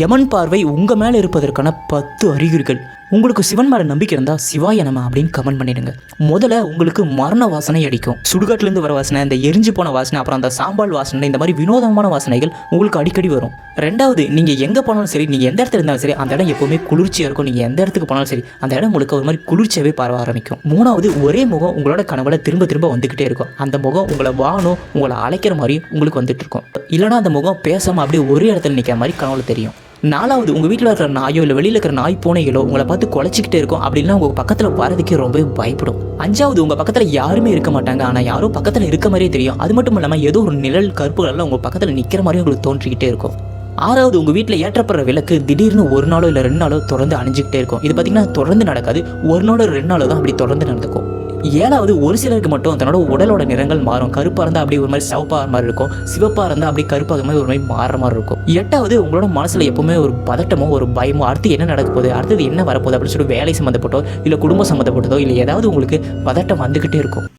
யமன் பார்வை உங்கள் மேலே இருப்பதற்கான பத்து அறிகுறிகள். உங்களுக்கு சிவன் மேலே நம்பிக்கை இருந்தால் சிவாய நம அப்படின்னு கமெண்ட் பண்ணிடுங்க. முதல்ல உங்களுக்கு மரண வாசனை அடிக்கும். சுடுகாட்டிலேருந்து வர வாசனை இந்த எரிஞ்சு போன வாசனை அப்புறம் அந்த சாம்பால் வாசனை இந்த மாதிரி வினோதமான வாசனைகள் உங்களுக்கு அடிக்கடி வரும். ரெண்டாவது நீங்கள் எங்கே போனாலும் சரி நீங்கள் எந்த இடத்துல இருந்தாலும் சரி அந்த இடம் எப்போவுமே குளிர்ச்சியாக இருக்கும். நீங்கள் எந்த இடத்துக்கு போனாலும் சரி அந்த இடம் உங்களுக்கு ஒரு மாதிரி குளிர்ச்சியாகவே பரவ ஆரம்பிக்கும். மூணாவது ஒரே முகம் உங்களோட கனவுல திரும்ப திரும்ப வந்துக்கிட்டே இருக்கும். அந்த முகம் உங்களை வாணும் உங்களை அழைக்கிற மாதிரி உங்களுக்கு வந்துட்டு இருக்கும். இல்லைனா அந்த முகம் பேசாமல் அப்படியே ஒரே இடத்துல நிற்கிற மாதிரி கனவுல தெரியும். நாலாவது உங்கள் வீட்டில் இருக்கிற நாயோ இல்லை வெளியில் இருக்கிற நாய் பூனைகளோ உங்களை பார்த்து குலைச்சிக்கிட்டே இருக்கும். அப்படின்னா உங்கள் பக்கத்தில் வரதுக்கே ரொம்ப பயப்படும். அஞ்சாவது உங்கள் பக்கத்தில் யாருமே இருக்க மாட்டாங்க. ஆனால் யாரோ பக்கத்தில் இருக்க மாதிரியே தெரியும். அது மட்டும் இல்லாமல் ஏதோ ஒரு நிழல் கருப்புகளெல்லாம் உங்கள் பக்கத்தில் நிற்கிற மாதிரி உங்களுக்கு தோன்றிக்கிட்டே இருக்கும். ஆறாவது உங்கள் வீட்டில் ஏற்றப்படுற விளக்கு திடீர்னு ஒரு நாளோ இல்லை ரெண்டு நாளோ தொடர்ந்து அணிஞ்சிக்கிட்டே இருக்கும். இது பார்த்தீங்கன்னா தொடர்ந்து நடக்காது. ஒரு நாளோ ரெண்டு நாளோ தான் அப்படி தொடர்ந்து நடந்துக்கும். ஏழாவது ஒரு சிலருக்கு மட்டும் தன்னோட உடலோட நிறங்கள் மாறும். கருப்பாக இருந்தால் அப்படியே ஒரு மாதிரி சிவப்பாக மாதிரி இருக்கும். சிவப்பாக இருந்தால் அப்படியே கருப்பாக மாதிரி ஒரு மாதிரி மாறுற மாதிரி இருக்கும். எட்டாவது உங்களோட மனசில் எப்பவுமே ஒரு பதட்டமோ ஒரு பயமோ அடுத்து என்ன நடக்க போகுது அடுத்தது என்ன வரப்போகுது அப்படின்னு சொல்லிட்டு வேலை சம்மந்தப்பட்டோ இல்லை குடும்பம் சம்மந்தப்பட்டதோ இல்லை ஏதாவது உங்களுக்கு பதட்டம் வந்துக்கிட்டே இருக்கும்.